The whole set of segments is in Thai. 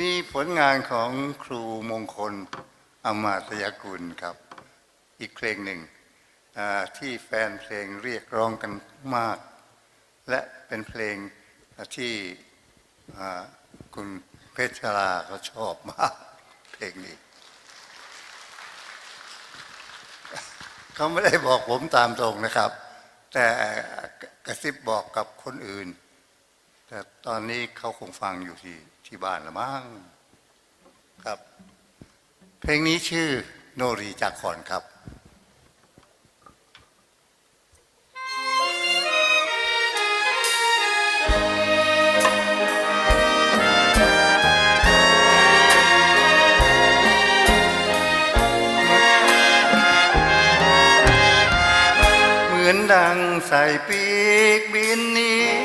มีผลงานของครูมงคลอมาตยกุลครับ อีกเพลงหนึ่งที่แฟนเพลงเรียกร้องกันมาก และเป็นเพลงที่คุณเพชรลาเขาชอบมาก เพลงนี้เขาไม่ได้บอกผมตามตรงนะครับ แต่กระซิบบอกกับคนอื่น แต่ตอนนี้เขาคงฟังอยู่ที่ที่บ้านละมั้งครับ เพลงนี้ชื่อโนรีจากขอนครับเหมือนดังใส่ปีกบินนี้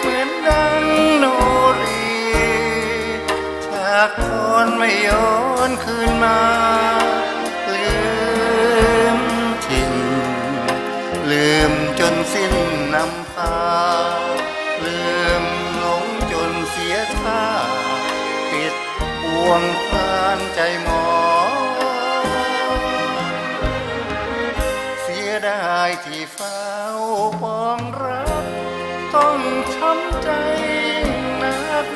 เหมือนดังโนรีจากคนไม่ย้อนคืนมา ลืมถิ่นลืมจนสิ้นนำพา ลืมหลงจนเสียท่า ปิดบ่วงพานใจมอเช้ำใจนัก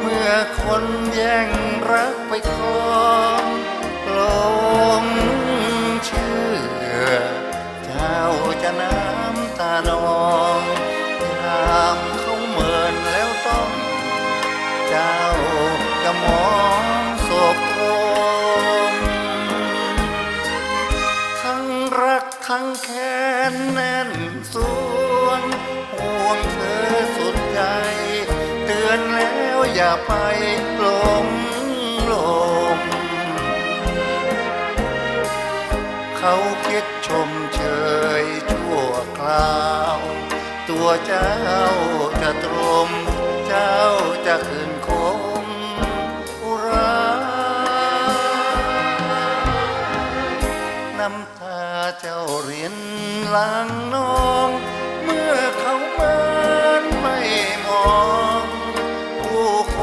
เมื่อคนแย่งรักไปครองหลงเชื่อ เจ้าจะน้ำตานองยามเขาเมินแล้วต้อง เจ้าจะมองโศกตรมทั้งรักทั้งแค้นแน่นส อย่าไปหลงหลงเขาคิดชมเชยชั่วคราว ตัวเจ้าจะตรม เจ้าจะคืนคงอุราน้ำตาเจ้าเรียนหลังน้อ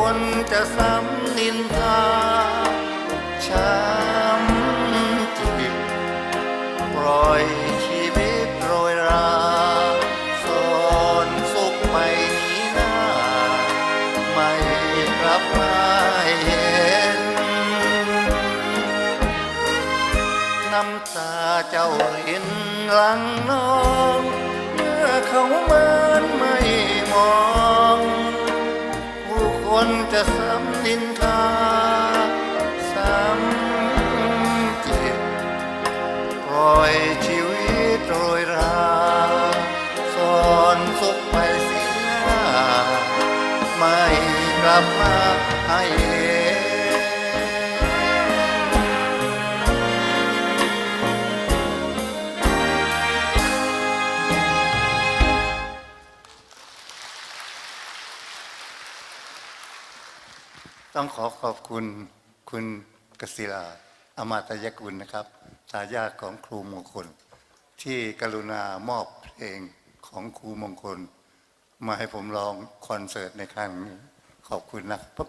คนจะซ้ำนินทาช้ำจิตปล่อยชีวิตโรยราสอนสุขไปนี้หน้า ไม่กลับมาเห็น น้ำตาเจ้ารินหลังน้อง เมื่อเขาเมินไม่มอง คนจะซ้ำนินทาซ้ำจิตปล่อยชีวิตโรยราสอนสุขไปเสียหน้าไม่กลับมาให้ ต้องขอขอบคุณคุณกศิลาอมาตยกุลนะครับทายาทของครูมงคล ที่กรุณามอบเพลงของครูมงคล มาให้ผมร้องคอนเสิร์ตในครั้งนี้ขอบคุณนะครับ